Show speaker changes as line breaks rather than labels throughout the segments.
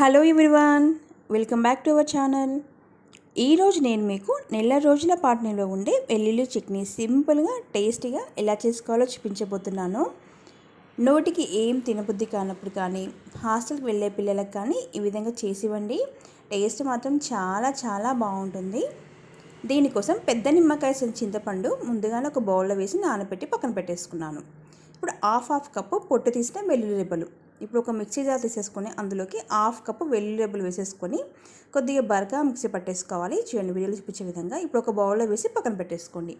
Hello everyone welcome back to our channel. ఈరోజు నేను మీకు నెల రోజుల పాటు నిల్వ ఉండే వెల్లుల్లి చట్నీ సింపుల్గా టేస్టీగా ఎలా చేసుకోవాలో చూపించబోతున్నాను. నోటికి ఏం తినబుద్ధి కానప్పుడు కానీ హాస్టల్కి వెళ్ళే పిల్లలకు కానీ ఈ విధంగా చేసివ్వండి. టేస్ట్ మాత్రం చాలా చాలా బాగుంటుంది. దీనికోసం పెద్ద నిమ్మకాయ చింతపండు ముందుగానే ఒక బౌల్లో వేసి నానబెట్టి పక్కన పెట్టేసుకున్నాను. ఇప్పుడు హాఫ్ హాఫ్ కప్పు పొట్టు తీసిన వెల్లుల్లి రెబ్బలు. ఇప్పుడు ఒక మిక్సీ జార్ తీసేసుకొని అందులోకి హాఫ్ కప్పు వెల్లుల్లిబ్బలు వేసేసుకొని కొద్దిగా బరగా మిక్సీ పట్టేసుకోవాలి. చూడండి వీడియోలో చూపించే విధంగా ఇప్పుడు ఒక బౌల్లో వేసి పక్కన పెట్టేసుకోండి.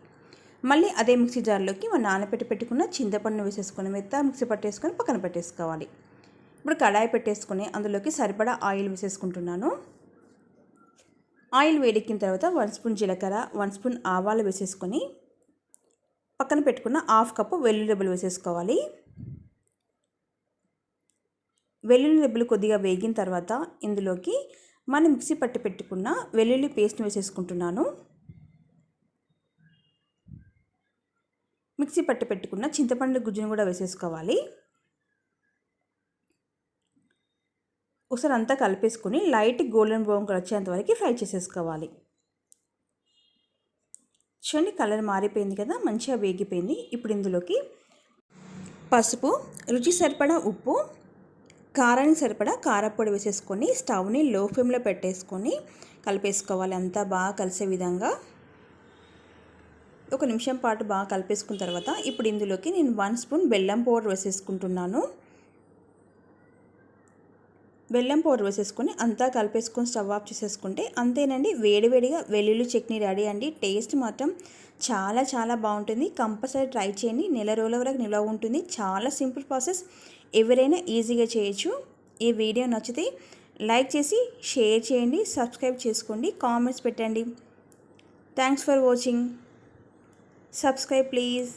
మళ్ళీ అదే మిక్సీ జార్లోకి మన నానపెట్టి పెట్టుకున్న చింతపండు వేసేసుకొని మెత్త మిక్సీ పట్టేసుకొని పక్కన పెట్టేసుకోవాలి. ఇప్పుడు కడాయి పెట్టేసుకొని అందులోకి సరిపడా ఆయిల్ వేసేసుకుంటున్నాను. ఆయిల్ వేడెక్కిన తర్వాత వన్ స్పూన్ జీలకర్ర వన్ స్పూన్ ఆవాలు వేసేసుకొని పక్కన పెట్టుకున్న హాఫ్ కప్పు వెల్లుల్లిబ్బలు వేసేసుకోవాలి. వెల్లుల్లి రెబ్బలు కొద్దిగా వేగిన తర్వాత ఇందులోకి మనం మిక్సీ పట్టి పెట్టుకున్న వెల్లుల్లి పేస్ట్ని వేసేసుకుంటున్నాను. మిక్సీ పట్టి పెట్టుకున్న చింతపండు గుజ్జును కూడా వేసేసుకోవాలి. ఒకసారి అంతా కలిపేసుకొని లైట్ గోల్డెన్ బ్రౌన్ కలర్ వచ్చేంత వరకు ఫ్రై చేసేసుకోవాలి. చూడండి కలర్ మారిపోయింది కదా మంచిగా వేగిపోయింది. ఇప్పుడు ఇందులోకి పసుపు రుచి సరిపడా ఉప్పు కారానికి సరిపడా కారపొడి వేసేసుకొని స్టవ్ని లో ఫ్లేమ్లో పెట్టేసుకొని కలిపేసుకోవాలి. అంతా బాగా కలిసే విధంగా. ఒక నిమిషం పాటు బాగా కలిపేసుకున్న తర్వాత ఇప్పుడు ఇందులోకి నేను వన్ స్పూన్ బెల్లం పౌడర్ వేసేసుకుంటున్నాను. బెల్లం పౌడర్ వేసేసుకొని అంతా కలిపేసుకొని స్టవ్ ఆఫ్ చేసేసుకుంటే అంతేనండి. వేడివేడిగా వెల్లుల్లి చట్నీ రెడీ అండి. టేస్ట్ మాత్రం చాలా చాలా బాగుంటుంది. కంపల్సరీ ట్రై చేయండి. నెల రోజుల వరకు నిల్వ ఉంటుంది. చాలా సింపుల్ ప్రాసెస్. ఎవరైనా ఈజీగా చేయొచ్చు. ఈ వీడియో నచ్చితే లైక్ చేసి షేర్ చేయండి సబ్స్క్రైబ్ చేసుకోండి కామెంట్స్ పెట్టండి. Thanks for watching. Subscribe please.